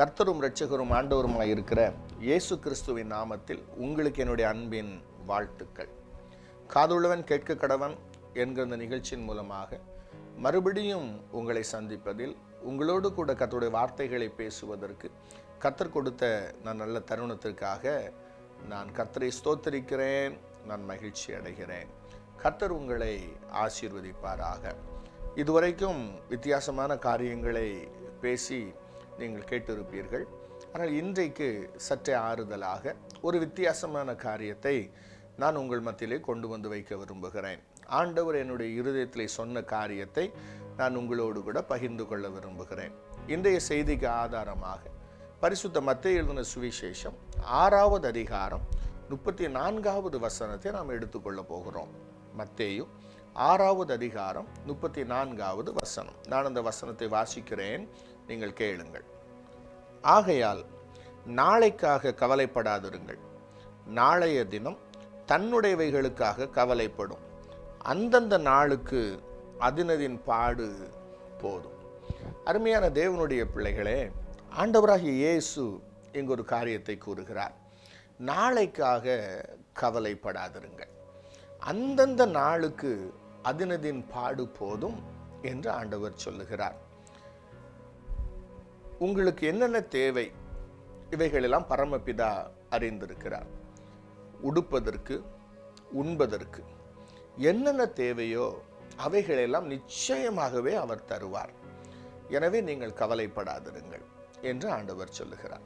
கர்த்தரும் இரட்சகரும் ஆண்டவருமாய் இருக்கிற இயேசு கிறிஸ்துவின் நாமத்தில் உங்களுக்கு என்னுடைய அன்பின் வாழ்த்துக்கள். காதுள்ளவன் கேட்க கடவன் என்கிற இந்த நிகழ்ச்சியின் மூலமாக மறுபடியும் உங்களை சந்திப்பதில் உங்களோடு கூட கத்தருடைய வார்த்தைகளை பேசுவதற்கு கர்த்தர் கொடுத்த நான் நல்ல தருணத்திற்காக நான் கர்த்தரை ஸ்தோத்தரிக்கிறேன் நான் மகிழ்ச்சி அடைகிறேன். கர்த்தர் உங்களை ஆசீர்வதிப்பாராக. இதுவரைக்கும் வித்தியாசமான காரியங்களை பேசி நீங்கள் கேட்டிருப்பீர்கள். ஆனால் இன்றைக்கு சற்றே ஆறுதலாக ஒரு வித்தியாசமான காரியத்தை நான் உங்கள் மத்தியிலே கொண்டு வந்து வைக்க விரும்புகிறேன். ஆண்டவர் என்னுடைய இருதயத்திலே சொன்ன காரியத்தை நான் உங்களோடு கூட பகிர்ந்து கொள்ள விரும்புகிறேன். இன்றைய செய்திக்கு ஆதாரமாக பரிசுத்த மத்திய எழுதின சுவிசேஷம் ஆறாவது அதிகாரம் முப்பத்தி நான்காவது வசனத்தை நாம் எடுத்துக்கொள்ள போகிறோம். மத்தேயும் ஆறாவது அதிகாரம் முப்பத்தி நான்காவது வசனம். நான் அந்த வசனத்தை வாசிக்கிறேன். நீங்கள் கேளுங்கள். ஆகையால் நாளைக்காக கவலைப்படாதிருங்கள். நாளைய தினம் தன்னுடையவைகளுக்காக கவலைப்படும். அந்தந்த நாளுக்கு அதினதின் பாடு போதும். அருமையான தேவனுடைய பிள்ளைகளே ஆண்டவராகிய இயேசு இங்கு ஒரு காரியத்தை கூறுகிறார். நாளைக்காக கவலைப்படாதிருங்கள். அந்தந்த நாளுக்கு அதினதின் பாடு போதும் என்று ஆண்டவர் சொல்லுகிறார். உங்களுக்கு என்னென்ன தேவை? இவைகளெல்லாம் பரமபிதா அறிந்திருக்கிறார். உடுப்பதற்கு உண்பதற்கு என்னென்ன தேவையோ அவைகளெல்லாம் நிச்சயமாகவே அவர் தருவார். எனவே நீங்கள் கவலைப்படாதிருங்கள் என்று ஆண்டவர் சொல்லுகிறார்.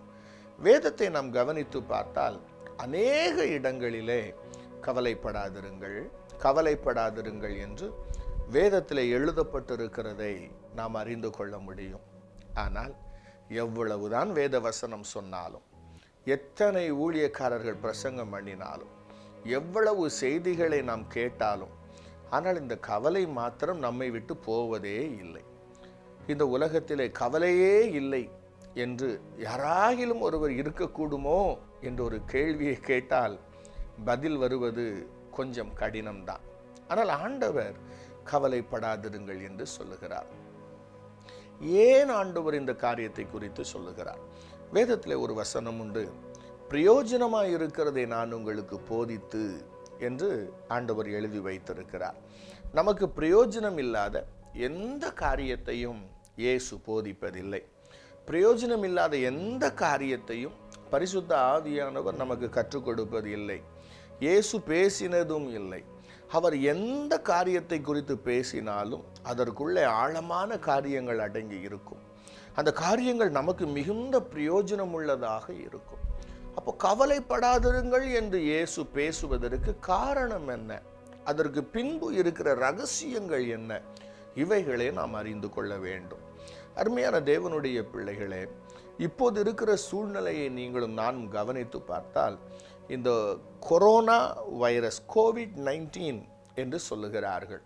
வேதத்தை நாம் கவனித்து பார்த்தால் அநேக இடங்களிலே கவலைப்படாதிருங்கள் கவலைப்படாதிருங்கள் என்று வேதத்தில் எழுதப்பட்டிருக்கிறதை நாம் அறிந்து கொள்ள முடியும். ஆனால் எவ்வளவுதான் வேத வசனம் சொன்னாலும் எத்தனை ஊழியக்காரர்கள் பிரசங்கம் பண்ணினாலும் எவ்வளவு செய்திகளை நாம் கேட்டாலும் ஆனால் இந்த கவலை மாத்திரம் நம்மை விட்டு போவதே இல்லை. இந்த உலகத்திலே கவலையே இல்லை என்று யாராகிலும் ஒருவர் இருக்கக்கூடுமோ என்ற ஒரு கேள்வியை கேட்டால் பதில் வருவது கொஞ்சம் கடினம்தான். ஆனால் ஆண்டவர் கவலைப்படாதிருங்கள் என்று சொல்லுகிறார். ஏன் ஆண்டவர் இந்த காரியத்தை குறித்து சொல்லுகிறார்? வேதத்தில் ஒரு வசனம் உண்டு. பிரயோஜனமாக இருக்கிறதை நான் உங்களுக்கு போதித்து என்று ஆண்டவர் எழுதி வைத்திருக்கிறார். நமக்கு பிரயோஜனம் இல்லாத எந்த காரியத்தையும் இயேசு போதிப்பதில்லை. பிரயோஜனம் இல்லாத எந்த காரியத்தையும் பரிசுத்த ஆவியானவர் நமக்கு கற்றுக் கொடுப்பது இல்லை இயேசு பேசினதும் இல்லை. அவர் எந்த காரியத்தை குறித்து பேசினாலும் அதற்குள்ளே ஆழமான காரியங்கள் அடங்கி இருக்கும். அந்த காரியங்கள் நமக்கு மிகுந்த பிரயோஜனம் உள்ளதாக இருக்கும். அப்போ கவலைப்படாதிருங்கள் என்று இயேசு பேசுவதற்கு காரணம் என்ன? அதற்கு பின்பு இருக்கிற ரகசியங்கள் என்ன? இவைகளை நாம் அறிந்து கொள்ள வேண்டும். அருமையான தேவனுடைய பிள்ளைகளே இப்போது இருக்கிற சூழ்நிலையை நீங்களும் நானும் கவனித்து பார்த்தால் இந்த கொரோனா வைரஸ் கோவிட் நைன்டீன் என்று சொல்லுகிறார்கள்.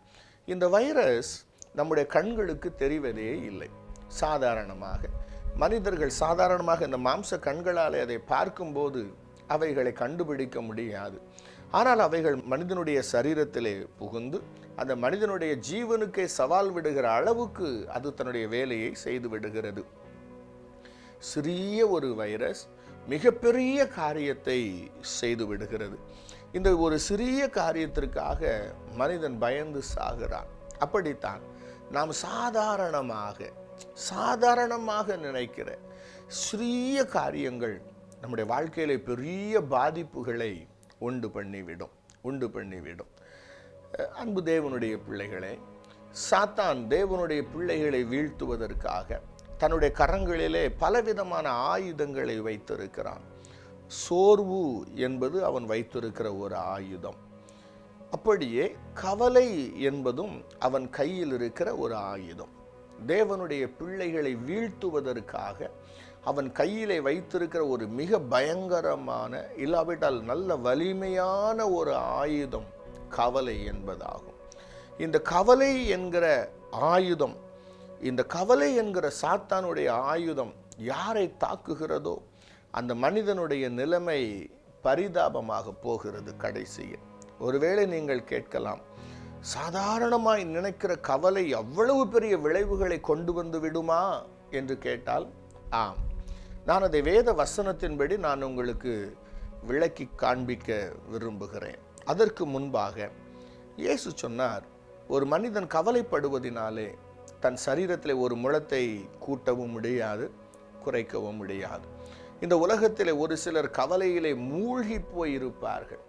இந்த வைரஸ் நம்முடைய கண்களுக்கு தெரிவதே இல்லை சாதாரணமாக. மனிதர்கள் சாதாரணமாக இந்த மாம்ச கண்களால் அதை பார்க்கும்போது அவைகளை கண்டுபிடிக்க முடியாது. ஆனால் அவைகள் மனிதனுடைய சரீரத்திலே புகுந்து அந்த மனிதனுடைய ஜீவனுக்கே சவால் விடுகிற அளவுக்கு அது தன்னுடைய வேலையை செய்து விடுகிறது. சிறிய ஒரு வைரஸ் மிகப்பெரிய காரியத்தை செய்து விடுகிறது. இந்த ஒரு சிறிய காரியத்திற்காக மனிதன் பயந்து சாகிறான். அப்படித்தான் நாம் சாதாரணமாக சாதாரணமாக நினைக்கிற சிறிய காரியங்கள் நம்முடைய வாழ்க்கையில பெரிய பாதிப்புகளை உண்டு பண்ணிவிடும் உண்டு பண்ணிவிடும். அன்பு தேவனுடைய பிள்ளைகளே சாத்தான் தேவனுடைய பிள்ளைகளை வீழ்த்துவதற்காக தன்னுடைய கரங்களிலே பலவிதமான ஆயுதங்களை வைத்திருக்கிறான். சோர்வு என்பது அவன் வைத்திருக்கிற ஒரு ஆயுதம். அப்படியே கவலை என்பதும் அவன் கையில் இருக்கிற ஒரு ஆயுதம். தேவனுடைய பிள்ளைகளை வீழ்த்துவதற்காக அவன் கையிலே வைத்திருக்கிற ஒரு மிக பயங்கரமான இல்லாவிட்டால் நல்ல வலிமையான ஒரு ஆயுதம் கவலை என்பதாகும். இந்த கவலை என்கிற ஆயுதம் இந்த கவலை என்கிற சாத்தானுடைய ஆயுதம் யாரை தாக்குகிறதோ அந்த மனிதனுடைய நிலைமை பரிதாபமாக போகிறது கடைசியில். ஒருவேளை நீங்கள் கேட்கலாம் சாதாரணமாய் நினைக்கிற கவலை அவ்வளவு பெரிய விளைவுகளை கொண்டு வந்து விடுமா என்று கேட்டால் ஆம். நான் அதை வேத வசனத்தின்படி நான் உங்களுக்கு விளக்கி காண்பிக்க விரும்புகிறேன். அதற்கு முன்பாக இயேசு சொன்னார் ஒரு மனிதன் கவலைப்படுவதினாலே தன் சரீரத்தில் ஒரு முழத்தை கூட்டவும் முடியாது குறைக்கவும் முடியாது. இந்த உலகத்தில் ஒரு சிலர் கவலையிலே மூழ்கி போயிருப்பார்கள்.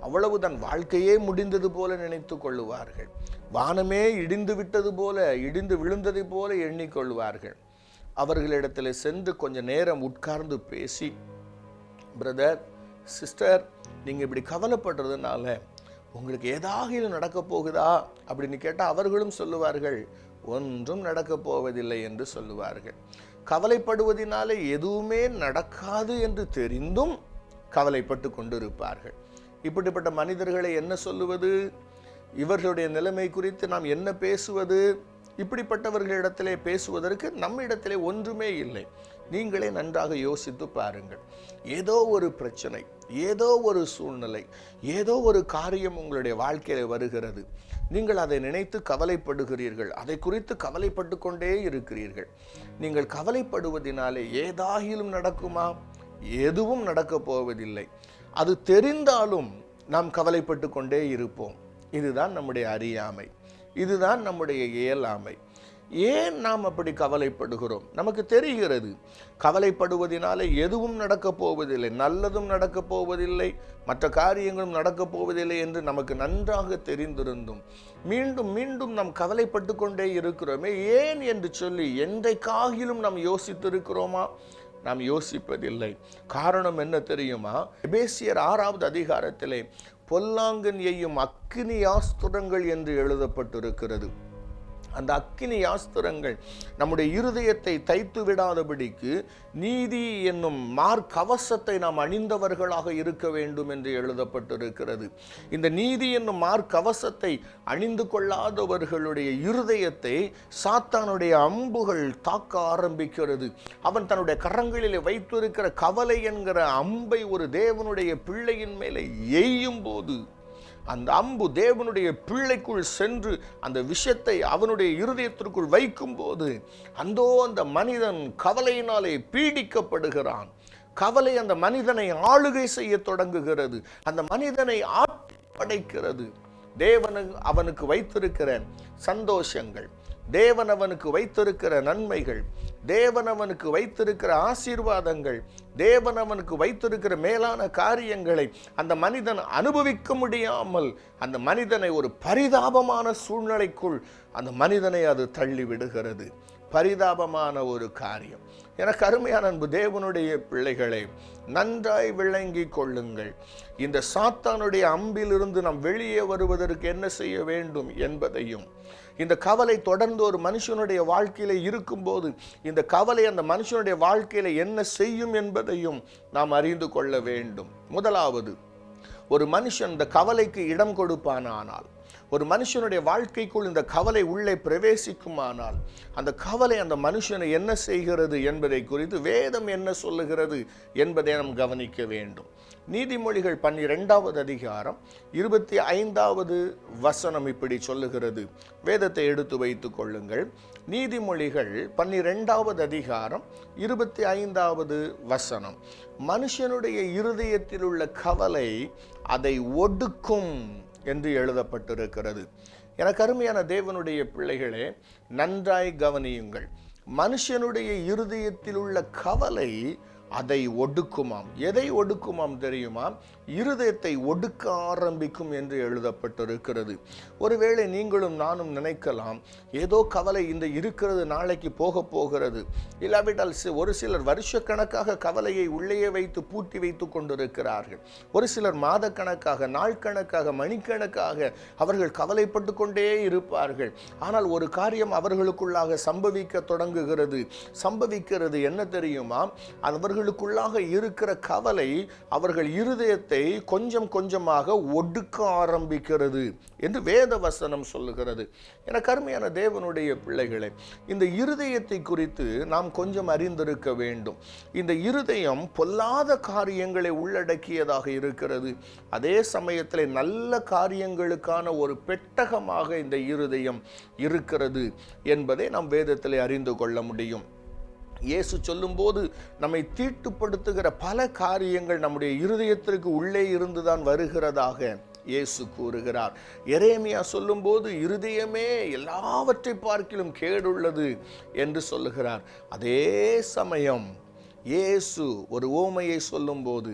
அவ்வளவு தன் வாழ்க்கையே முடிந்தது போல நினைத்து கொள்ளுவார்கள். வானமே இடிந்து விட்டது போல இடிந்து விழுந்ததை போல எண்ணிக்கொள்வார்கள் அவர்களிடத்தில் சென்று கொஞ்சம் நேரம் உட்கார்ந்து பேசி பிரதர் சிஸ்டர் நீங்கள் இப்படி கவலைப்படுறதுனால உங்களுக்கு ஏதாவது நடக்க போகுதா? அப்படின்னு கேட்டால் அவர்களும் சொல்லுவார்கள் ஒன்றும் நடக்கப் போவதில்லை என்று சொல்லுவார்கள். கவலைப்படுவதினாலே எதுவுமே நடக்காது என்று தெரிந்தும் கவலைப்பட்டு கொண்டிருப்பார்கள். இப்படிப்பட்ட மனிதர்களை என்ன சொல்லுவது? இவர்களுடைய நிலைமை குறித்து நாம் என்ன பேசுவது? இப்படிப்பட்டவர்களிடத்திலே பேசுவதற்கு நம்ம இடத்திலே ஒன்றுமே இல்லை. நீங்களே நன்றாக யோசித்து பாருங்கள். ஏதோ ஒரு பிரச்சனை ஏதோ ஒரு சூழ்நிலை ஏதோ ஒரு காரியம் உங்களுடைய வாழ்க்கையில் வருகிறது. நீங்கள் அதை நினைத்து கவலைப்படுகிறீர்கள். அதை குறித்து கவலைப்பட்டு கொண்டே இருக்கிறீர்கள். நீங்கள் கவலைப்படுவதினாலே ஏதாகிலும் நடக்குமா? எதுவும் நடக்கப் போவதில்லை. அது தெரிந்தாலும் நாம் கவலைப்பட்டு கொண்டே இருப்போம். இதுதான் நம்முடைய அறியாமை. இதுதான் நம்முடைய இயலாமை. ஏன் நாம் அப்படி கவலைப்படுகிறோம்? நமக்கு தெரிகிறது கவலைப்படுவதனாலே எதுவும் நடக்கப் போவதில்லை நல்லதும் நடக்கப் போவதில்லை மற்ற காரியங்களும் நடக்கப் போவதில்லை என்று நமக்கு நன்றாக தெரிந்திருந்தும் மீண்டும் மீண்டும் நாம் கவலைப்பட்டு கொண்டே இருக்கிறோமே ஏன் என்று சொல்லி என்றைக்காகிலும் நாம் யோசித்திருக்கிறோமா? நாம் யோசிப்பதில்லை. காரணம் என்ன தெரியுமா? எபேசியர் ஆறாவது அதிகாரத்திலே பொல்லாங்கன் எய்யும் அக்கினி ஆஸ்துரங்கள் என்று எழுதப்பட்டிருக்கிறது. அந்த அக்கினி ஆஸ்திரங்கள் நம்முடைய இருதயத்தை தைத்து விடாதபடிக்கு நீதி என்னும் மார்க்கவசத்தை நாம் அணிந்தவர்களாக இருக்க வேண்டும் என்று எழுதப்பட்டிருக்கிறது. இந்த நீதி என்னும் மார்க்கவசத்தை அணிந்து கொள்ளாதவர்களுடைய இருதயத்தை சாத்தானுடைய அம்புகள் தாக்க ஆரம்பிக்கிறது. அவன் தன்னுடைய கரங்களிலே வைத்திருக்கிற கவலை என்கிற அம்பை ஒரு தேவனுடைய பிள்ளையின் மேலே எய்யும் போது அந்த அம்பு தேவனுடைய பிள்ளைக்குள் சென்று அந்த விஷயத்தை அவனுடைய இருதயத்திற்குள் வைக்கும்போது அந்தோ அந்த மனிதன் கவலையினாலே பீடிக்கப்படுகிறான். கவலை அந்த மனிதனை ஆளுகை செய்ய தொடங்குகிறது. அந்த மனிதனை படைக்கிறது தேவனு அவனுக்கு வைத்திருக்கிற சந்தோஷங்கள் தேவன் அவனுக்கு வைத்திருக்கிற நன்மைகள் தேவன் அவனுக்கு வைத்திருக்கிற ஆசீர்வாதங்கள் தேவன் அவனுக்கு வைத்திருக்கிற மேலான காரியங்களை அந்த மனிதன் அனுபவிக்க முடியாமல் அந்த மனிதனை ஒரு பரிதாபமான சூழ்நிலைக்குள் அந்த மனிதனை அது தள்ளி விடுகிறது. பரிதாபமான ஒரு காரியம். எனக்கு அருமையான அன்பு தேவனுடைய பிள்ளைகளை நன்றாய் விளங்கி கொள்ளுங்கள். இந்த சாத்தானுடைய அம்பிலிருந்து நாம் வெளியே வருவதற்கு என்ன செய்ய வேண்டும் என்பதையும் இந்த கவலை தொடர்ந்து ஒரு மனுஷனுடைய வாழ்க்கையில் இருக்கும்போது இந்த கவலை அந்த மனுஷனுடைய வாழ்க்கையில் என்ன செய்யும் என்பதையும் நாம் அறிந்து கொள்ள வேண்டும். முதலாவது ஒரு மனுஷன் இந்த கவலைக்கு இடம் கொடுப்பானானால் ஒரு மனுஷனுடைய வாழ்க்கைக்குள் இந்த கவலை உள்ளே பிரவேசிக்குமானால் அந்த கவலை அந்த மனுஷனை என்ன செய்கிறது என்பதை குறித்து வேதம் என்ன சொல்லுகிறது என்பதை நாம் கவனிக்க வேண்டும். நீதிமொழிகள் பன்னிரெண்டாவது அதிகாரம் இருபத்தி ஐந்தாவது வசனம் இப்படி சொல்லுகிறது. வேதத்தை எடுத்து வைத்துக் கொள்ளுங்கள். நீதிமொழிகள் பன்னிரெண்டாவது அதிகாரம் இருபத்தி ஐந்தாவது வசனம். மனுஷனுடைய இருதயத்தில் உள்ள கவலை அதை ஒடுக்கும். என்று எழுதப்பட்டிருக்கிறது. எனக்கு அருமையான தேவனுடைய பிள்ளைகளே நன்றாய் கவனியுங்கள். மனுஷனுடைய இருதயத்தில் உள்ள கவலை அதை ஒடுக்குமாம். எதை ஒடுக்குமாம் தெரியுமா இருதயத்தை ஒடுக்க ஆரம்பிக்கும் என்று எழுதப்பட்டிருக்கிறது. ஒருவேளை நீங்களும் நானும் நினைக்கலாம் ஏதோ கவலை இந்த இருக்கிறது நாளைக்கு போக போகிறது. இல்லாவிட்டால் ஒரு சிலர் வருஷக்கணக்காக கவலையை உள்ளேயே வைத்து பூட்டி வைத்து கொண்டிருக்கிறார்கள். ஒரு சிலர் மாதக்கணக்காக நாள் கணக்காக மணிக்கணக்காக அவர்கள் கவலைப்பட்டு கொண்டே இருப்பார்கள். ஆனால் ஒரு காரியம் அவர்களுக்குள்ளாக சம்பவிக்க தொடங்குகிறது. சம்பவிக்கிறது என்ன தெரியுமா அவர்களுக்குள்ளாக இருக்கிற கவலை அவர்கள் இருதயத்தை கொஞ்சம் கொஞ்சமாக ஒடுக்க ஆரம்பிக்கிறது என்று வேத வசனம் சொல்லுகிறது. என கருமையான தேவனுடைய பிள்ளைகளே இந்த இருதயத்தை குறித்து நாம் கொஞ்சம் அறிந்திருக்க வேண்டும். இந்த இருதயம் பொல்லாத காரியங்களை உள்ளடக்கியதாக இருக்கிறது. அதே சமயத்தில் நல்ல காரியங்களுக்கான ஒரு பெட்டகமாக இந்த இருதயம் இருக்கிறது என்பதை நாம் வேதத்தில் அறிந்து கொள்ள முடியும். இயேசு சொல்லும்போது நம்மை தீட்டுப்படுத்துகிற பல காரியங்கள் நம்முடைய இருதயத்திற்கு உள்ளே இருந்துதான் வருகிறதாக இயேசு கூறுகிறார். எரேமியா சொல்லும்போது இருதயமே எல்லாவற்றை பார்க்கிலும் கேடுள்ளது என்று சொல்லுகிறார். அதே சமயம் இயேசு ஒரு ஓமையை சொல்லும்போது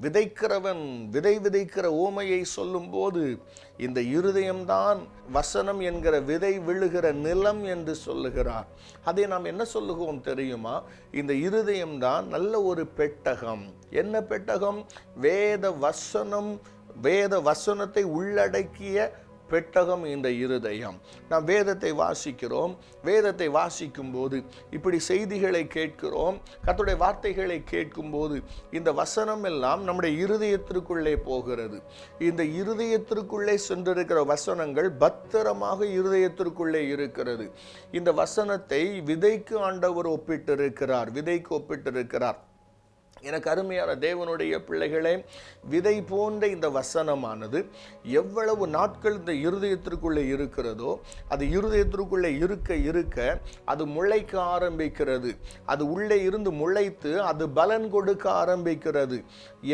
விதைக்கிறவன் விதை விதைக்கிற ஓமையை சொல்லும்போது இந்த இருதயம்தான் வசனம் என்கிற விதை விழுகிற நிலம் என்று சொல்லுகிறார். அதை நாம் என்ன சொல்லுகிறோம் தெரியுமா? இந்த இருதயம்தான் நல்ல ஒரு பெட்டகம். என்ன பெட்டகம்? வேத வசனம் வேத வசனத்தை உள்ளடக்கிய பெட்டகம் இந்த இருதயம். நாம் வேதத்தை வாசிக்கிறோம். வேதத்தை வாசிக்கும் போது இப்படி செய்திகளை கேட்கிறோம். கத்துடைய வார்த்தைகளை கேட்கும்போது இந்த வசனம் எல்லாம் நம்முடைய இருதயத்திற்குள்ளே போகிறது. இந்த இருதயத்திற்குள்ளே சென்றிருக்கிற வசனங்கள் பத்திரமாக இருதயத்திற்குள்ளே இருக்கிறது. இந்த வசனத்தை விதைக்கு ஆண்டவர் ஒப்பிட்டிருக்கிறார். விதைக்கு ஒப்பிட்டிருக்கிறார். எனக்கு அருமையான தேவனுடைய பிள்ளைகளே விதை போன்ற இந்த வசனமானது எவ்வளவு நாட்கள் இந்த இருதயத்திற்குள்ளே இருக்கிறதோ அது இருதயத்திற்குள்ளே இருக்க இருக்க அது முளைக்க ஆரம்பிக்கிறது. அது உள்ளே இருந்து முளைத்து அது பலன் கொடுக்க ஆரம்பிக்கிறது.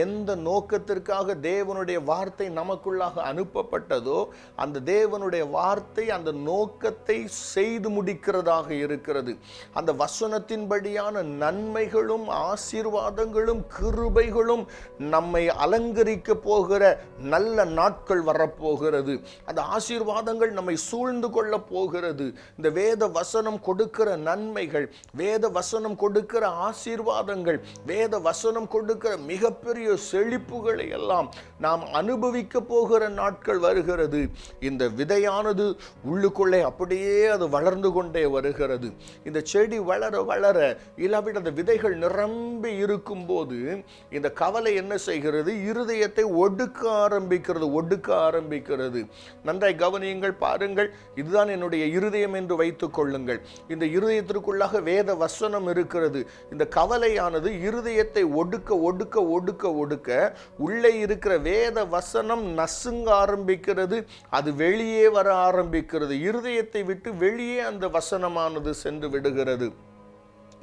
எந்த நோக்கத்திற்காக தேவனுடைய வார்த்தை நமக்குள்ளாக அனுப்பப்பட்டதோ அந்த தேவனுடைய வார்த்தை அந்த நோக்கத்தை செய்து முடிக்கிறதாக இருக்கிறது. அந்த வசனத்தின்படியான நன்மைகளும் ஆசீர்வாதங்களும் கிருபைகளும் நம்மை அலங்கரிக்க போகிற நல்ல நாட்கள் வரப்போகிறது. அந்த ஆசீர்வாதங்கள் நம்மை சூழ்ந்து கொள்ள போகிறது. இந்த வேத வசனம் கொடுக்கிற நன்மைகள் வேத வசனம் கொடுக்கிற ஆசீர்வாதங்கள் வேத வசனம் கொடுக்கிற மிகப்பெரிய செழிப்புகளை எல்லாம் நாம் அனுபவிக்க போகிற நாட்கள் வருகிறது. இந்த விதையானது உள்ளுக்குள்ளே அப்படியே அது வளர்ந்து கொண்டே வருகிறது. இந்த செடி வளர வளர இல்லாவிட அந்த விதைகள் நிரம்பி இருக்கும் வரும்போது இந்த கவலை என்ன செய்கிறது? இருதயத்தை ஒடுக்க ஆரம்பிக்கிறது ஒடுக்க ஆரம்பிக்கிறது. நன்றாய் கவனியுங்கள் பாருங்கள். இதுதான் என்னுடைய இருதயம் என்று வைத்துக் கொள்ளுங்கள். இந்த இருதயத்திற்குள்ளாக வேத வசனம் இருக்கிறது. இந்த கவலையானது இருதயத்தை ஒடுக்க ஒடுக்க ஒடுக்க ஒடுக்க உள்ளே இருக்கிற வேத வசனம் நசுங்க ஆரம்பிக்கிறது. அது வெளியே வர ஆரம்பிக்கிறது. இருதயத்தை விட்டு வெளியே அந்த வசனமானது சென்று விடுகிறது.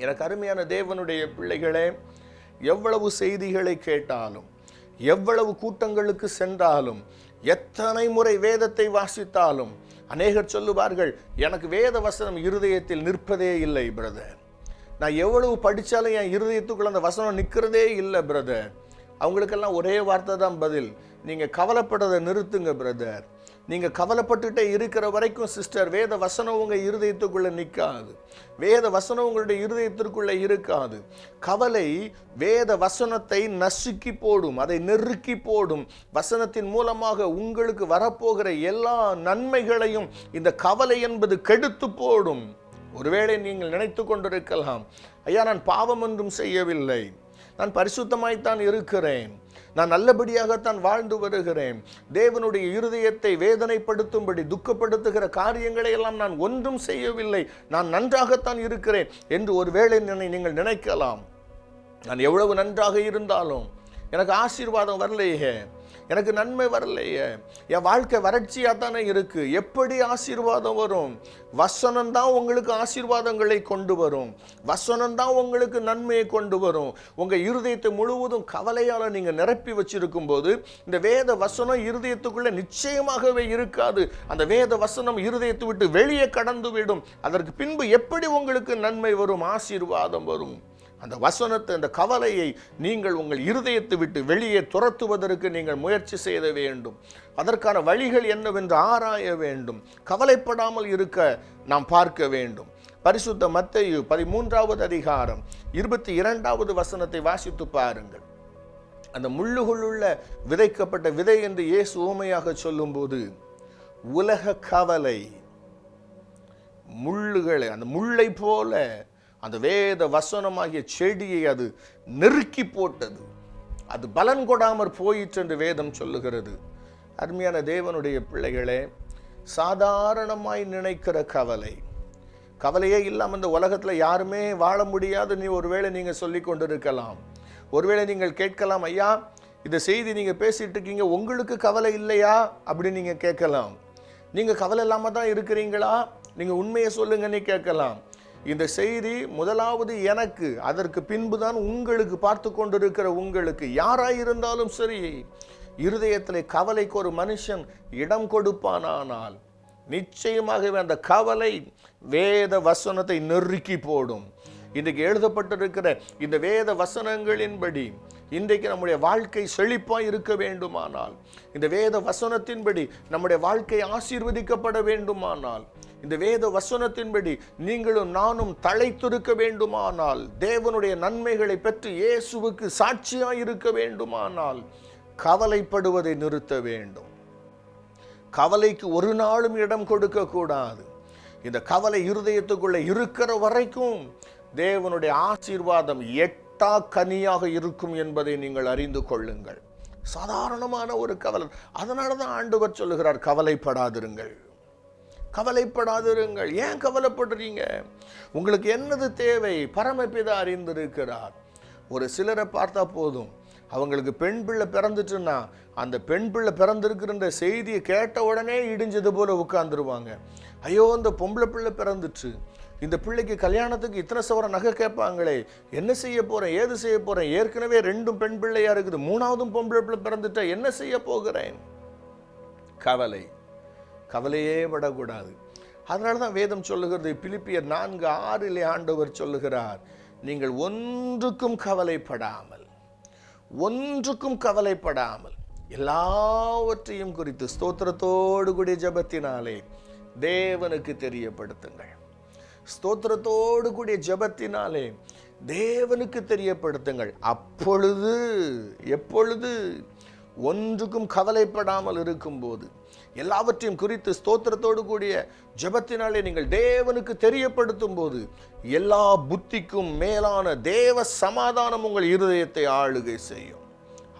எனக்கு அருமையான தேவனுடைய பிள்ளைகளே எவ்வளவு செய்திகளை கேட்டாலும் எவ்வளவு கூட்டங்களுக்கு சென்றாலும் எத்தனை முறை வேதத்தை வாசித்தாலும் அநேகர் சொல்லுவார்கள் எனக்கு வேத வசனம் இருதயத்தில் நிற்பதே இல்லை பிரதர் நான் எவ்வளவு படித்தாலும் என் இருதயத்துக்குள்ள அந்த வசனம் நிற்கிறதே இல்லை பிரதர் அவங்களுக்கெல்லாம் ஒரே வார்த்தை தான் பதில். நீங்கள் கவலைப்படுறதை நிறுத்துங்க பிரதர் நீங்கள் கவலைப்பட்டுட்டே இருக்கிற வரைக்கும் சிஸ்டர் வேத வசனம் உங்கள் இருதயத்துக்குள்ளே நிற்காது வேத வசனம் உங்களுடைய இருதயத்திற்குள்ளே இருக்காது. கவலை வேத வசனத்தை நசுக்கி போடும் அதை நெருக்கி போடும். வசனத்தின் மூலமாக உங்களுக்கு வரப்போகிற எல்லா நன்மைகளையும் இந்த கவலை என்பது கெடுத்து போடும். ஒருவேளை நீங்கள் நினைத்து கொண்டிருக்கலாம் ஐயா நான் பாவம் ஒன்றும் செய்யவில்லை. நான் பரிசுத்தமாய்த்தான் இருக்கிறேன். நான் நல்லபடியாகத்தான் வாழ்ந்து வருகிறேன். தேவனுடைய இருதயத்தை வேதனைப்படுத்தும்படி துக்கப்படுத்துகிற காரியங்களை எல்லாம் நான் ஒன்றும் செய்யவில்லை. நான் நன்றாகத்தான் இருக்கிறேன் என்று ஒருவேளை என்னை நீங்கள் நினைக்கலாம். நான் எவ்வளவு நன்றாக இருந்தாலும் எனக்கு ஆசீர்வாதம் வரலையே. எனக்கு நன்மை வரலையே. என் வாழ்க்கை வறட்சியாக தானே இருக்கு. எப்படி ஆசீர்வாதம் வரும்? வசனம் தான் உங்களுக்கு ஆசீர்வாதங்களை கொண்டு வரும். வசனம் தான் உங்களுக்கு நன்மையை கொண்டு வரும். உங்கள் இருதயத்தை முழுவதும் கவலையால் நீங்கள் நிரப்பி வச்சிருக்கும் போது இந்த வேத வசனம் இருதயத்துக்குள்ளே நிச்சயமாகவே இருக்காது. அந்த வேத வசனம் இருதயத்தை விட்டு வெளியே கடந்து விடும் அதற்கு பின்பு எப்படி உங்களுக்கு நன்மை வரும்? ஆசீர்வாதம் வரும். அந்த வசனத்தை அந்த கவலையை நீங்கள் உங்கள் இருதயத்தை விட்டு வெளியே துரத்துவதற்கு நீங்கள் முயற்சி செய்த வேண்டும். அதற்கான வழிகள் என்னவென்று ஆராய வேண்டும். கவலைப்படாமல் இருக்க நாம் பார்க்க வேண்டும். பரிசுத்த மத்தையு பதிமூன்றாவது அதிகாரம் இருபத்தி இரண்டாவது வசனத்தை வாசித்து பாருங்கள். அந்த முள்ளுகளுள்ள விதைக்கப்பட்ட விதை என்று இயேசு ஊமையாக சொல்லும்போது உலக கவலை முள்ளுகளை அந்த முள்ளை போல அந்த வேத வசனமாகிய செடியை அது நெருக்கி போட்டது. அது பலன் கொடாமற் போயிற்று என்று வேதம் சொல்லுகிறது. அருமையான தேவனுடைய பிள்ளைகளே சாதாரணமாய் நினைக்கிற கவலை. கவலையே இல்லாமல் இந்த உலகத்தில் யாருமே வாழ முடியாது. நீ ஒருவேளை நீங்கள் சொல்லி கொண்டிருக்கலாம். ஒருவேளை நீங்கள் கேட்கலாம் ஐயா இந்த செய்தி நீங்கள் பேசிகிட்டு இருக்கீங்க. உங்களுக்கு கவலை இல்லையா? அப்படின்னு நீங்கள் கேட்கலாம். நீங்கள் கவலை இல்லாமல் தான் இருக்கிறீங்களா? நீங்கள் உண்மையை சொல்லுங்கன்னு கேட்கலாம். இந்த செய்தி முதலாவது எனக்கு அதற்கு பின்புதான் உங்களுக்கு பார்த்து கொண்டிருக்கிற உங்களுக்கு. யாராயிருந்தாலும் சரி இருதயத்தில் கவலைக்கு ஒரு மனுஷன் இடம் கொடுப்பானானால் நிச்சயமாகவே அந்த கவலை வேத வசனத்தை நெருக்கி போடும். இன்றைக்கு எழுதப்பட்டிருக்கிற இந்த வேத வசனங்களின்படி இன்றைக்கு நம்முடைய வாழ்க்கை செழிப்பாக இருக்க வேண்டுமானால் இந்த வேத வசனத்தின்படி நம்முடைய வாழ்க்கை ஆசீர்வதிக்கப்பட வேண்டுமானால் இந்த வேத வசனத்தின்படி நீங்களும் நானும் தழைத்திருக்க வேண்டுமானால் தேவனுடைய நன்மைகளை பெற்று இயேசுவுக்கு சாட்சியாக இருக்க வேண்டுமானால் கவலைப்படுவதை நிறுத்த வேண்டும். கவலைக்கு ஒரு நாளும் இடம் கொடுக்க கூடாது. இந்த கவலை இருதயத்துக்குள்ளே இருக்கிற வரைக்கும் தேவனுடைய ஆசீர்வாதம் எட்டு கனியாக இருக்கும் என்பதை நீங்கள் அறிந்து கொள்ளுங்கள். சாதாரணமான ஒரு கவலை. அதனால தான் ஆண்டவர் சொல்லுகிறார் கவலைப்படாதிருங்கள். கவலைப்படாதிருங்கள். ஏன் கவலைப்படுறீங்க? உங்களுக்கு என்னது தேவை? பரமபிதா அறிந்திருக்கிறார். ஒரு சிலரை பார்த்தா போதும். அவங்களுக்கு பெண் பிள்ளை பிறந்துட்டுன்னா அந்த பெண் பிள்ளை பிறந்திருக்கிற செய்தியை கேட்ட உடனே இடிஞ்சது போல உட்காந்துருவாங்க ஐயோ இந்த பொம்பளை பிள்ளை பிறந்துச்சு. இந்த பிள்ளைக்கு கல்யாணத்துக்கு இத்தனை சவர நகை கேட்பாங்களே என்ன செய்ய போகிறேன் ஏது செய்ய போகிறேன் ஏற்கனவே ரெண்டும் பெண் பிள்ளையாக இருக்குது மூணாவதும் பொம்பளை பிள்ளை பிறந்துட்டா என்ன செய்ய போகிறேன்? கவலை. கவலையே விடக்கூடாது. அதனால தான் வேதம் சொல்லுகிறது பிலிப்பியர் நான்கு ஆறிலே ஆண்டவர் சொல்லுகிறார் நீங்கள் ஒன்றுக்கும் கவலைப்படாமல் ஒன்றுக்கும் கவலைப்படாமல் எல்லாவற்றையும் குறித்து ஸ்தோத்திரத்தோடு கூடிய ஜபத்தினாலே தேவனுக்கு தெரியப்படுத்துங்கள். ஸ்தோத்திரத்தோடு கூடிய ஜபத்தினாலே தேவனுக்கு தெரியப்படுத்துங்கள். அப்பொழுது எப்பொழுது ஒன்றுக்கும் கவலைப்படாமல் இருக்கும்போது எல்லாவற்றையும் குறித்து ஸ்தோத்திரத்தோடு கூடிய ஜெபத்தினாலே நீங்கள் தேவனுக்கு தெரியப்படுத்தும் போது எல்லா புத்திக்கும் மேலான தேவ சமாதானம் உங்கள் இருதயத்தை ஆளுகை செய்யும்.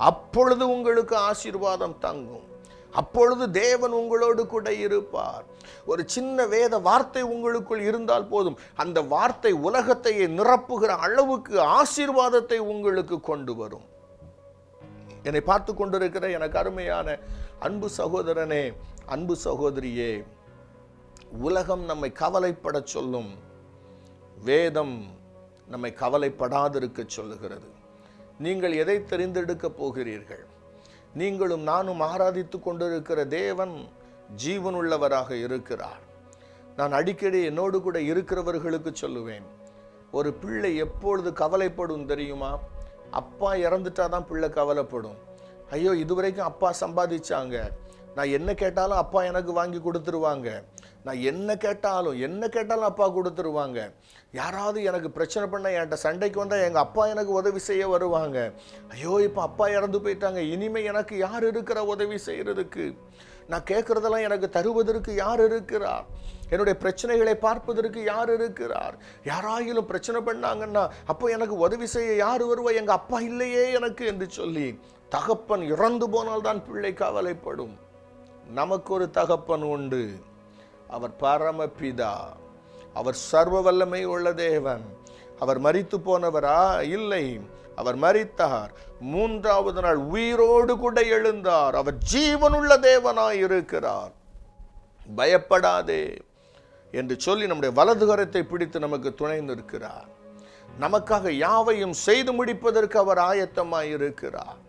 அப்பொழுது உங்களுக்கு ஆசீர்வாதம் தங்கும். அப்பொழுது தேவன் உங்களோடு கூட இருப்பார். ஒரு சின்ன வேத வார்த்தை உங்களுக்குள் இருந்தால் போதும். அந்த வார்த்தை உலகத்தையே நிரப்புகிற அளவுக்கு ஆசீர்வாதத்தை உங்களுக்கு கொண்டு வரும். என்னை பார்த்து கொண்டிருக்கிற எனக்கு அருமையான அன்பு சகோதரனே அன்பு சகோதரியே உலகம் நம்மை கவலைப்படச் சொல்லும். வேதம் நம்மை கவலைப்படாதிருக்க சொல்லுகிறது. நீங்கள் எதை தெரிந்தெடுக்கப் போகிறீர்கள்? நீங்களும் நானும் ஆராதித்து கொண்டிருக்கிற தேவன் ஜீவனுள்ளவராக இருக்கிறார். நான் அடிக்கடி என்னோடு கூட இருக்கிறவர்களுக்கு சொல்லுவேன் ஒரு பிள்ளை எப்பொழுது கவலைப்படும் தெரியுமா? அப்பா இறந்துட்டாதான் பிள்ளை கவலைப்படும். ஐயோ இதுவரைக்கும் அப்பா சம்பாதிச்சாங்க. நான் என்ன கேட்டாலும் அப்பா எனக்கு வாங்கி கொடுத்துருவாங்க. நான் என்ன கேட்டாலும் என்ன கேட்டாலும் அப்பா கொடுத்துருவாங்க. யாராவது எனக்கு பிரச்சனை பண்ண என்கிட்ட சண்டைக்கு வந்தால் எங்கள் அப்பா எனக்கு உதவி செய்ய வருவாங்க. ஐயோ இப்போ அப்பா இறந்து போயிட்டாங்க. இனிமே எனக்கு யார் இருக்கிற உதவி செய்கிறதுக்கு நான் கேட்குறதெல்லாம் எனக்கு தருவதற்கு யார் இருக்கிறார் என்னுடைய பிரச்சனைகளை பார்ப்பதற்கு யார் இருக்கிறார்? யாராயிலும் பிரச்சனை பண்ணாங்கன்னா அப்போ எனக்கு உதவி செய்ய யார் வருவா? எங்கள் அப்பா இல்லையே எனக்கு என்று சொல்லி தகப்பன் இறந்து போனால்தான் பிள்ளை கவலைப்படும். நமக்கு ஒரு தகப்பன் உண்டு. அவர் பரமபிதா அவர் சர்வ வல்லமை உள்ள தேவன். அவர் மறித்து போனவரா இல்லை. அவர் மறித்தார் மூன்றாவது நாள் உயிரோடு கூட எழுந்தார். அவர் ஜீவனுள்ள தேவனாய் இருக்கிறார் பயப்படாதே என்று சொல்லி நம்முடைய வலதுகரத்தை பிடித்து நமக்கு துணை நிற்கிறார் நமக்காக யாவையும் செய்து முடிப்பதற்கு அவர் ஆயத்தமாய் இருக்கிறார்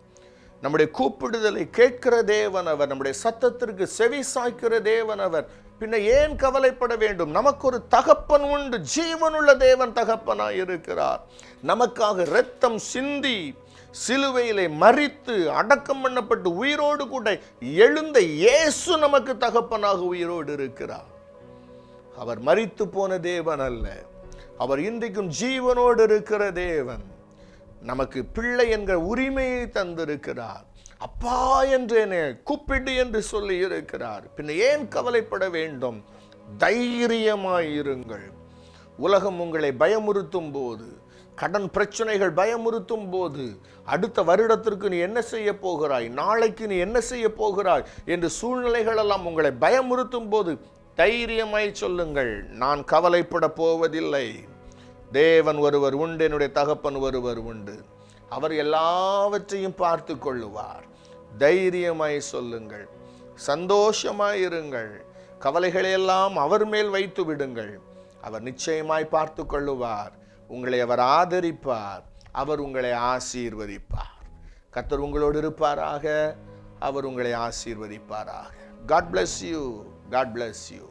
நம்முடைய கூப்பிடுதலை கேட்கிற தேவன் அவர் நம்முடைய சத்தத்திற்கு செவி சாய்க்கிற தேவன் அவர். பின்ன ஏன் கவலைப்பட வேண்டும்? நமக்கு ஒரு தகப்பன் உண்டு. ஜீவனுள்ள தேவன் தகப்பனாய் இருக்கிறார். நமக்காக இரத்தம் சிந்தி சிலுவையிலே மறித்து அடக்கம் பண்ணப்பட்டு உயிரோடு கூட எழுந்த இயேசு நமக்கு தகப்பனாக உயிரோடு இருக்கிறார். அவர் மறித்து போன தேவன் அல்ல. அவர் இன்றைக்கும் ஜீவனோடு இருக்கிற தேவன். நமக்கு பிள்ளை என்ற உரிமையை தந்திருக்கிறார். அப்பா என்று என்னை கூப்பிடு என்று சொல்லி இருக்கிறார். பின்ன ஏன் கவலைப்பட வேண்டும்? தைரியமாயிருங்கள் உலகம் உங்களை பயமுறுத்தும் போது கடன் பிரச்சனைகள் பயமுறுத்தும் போது அடுத்த வருடத்திற்கு நீ என்ன செய்ய போகிறாய்? நாளைக்கு நீ என்ன செய்ய போகிறாய்? என்று சூழ்நிலைகள் எல்லாம் உங்களை பயமுறுத்தும் போது தைரியமாய் சொல்லுங்கள். நான் கவலைப்பட போவதில்லை. தேவன் ஒருவர் உண்டு என்னுடைய தகப்பன் ஒருவர் உண்டு. அவர் எல்லாவற்றையும் பார்த்து கொள்ளுவார். தைரியமாய் சொல்லுங்கள். சந்தோஷமாய் இருங்கள். கவலைகளை எல்லாம் அவர் மேல் வைத்து விடுங்கள். அவர் நிச்சயமாய் பார்த்து கொள்ளுவார். உங்களை அவர் ஆதரிப்பார். அவர் உங்களை ஆசீர்வதிப்பார். கத்தர் உங்களோடு இருப்பாராக. அவர் உங்களை ஆசீர்வதிப்பாராக. God bless you God bless you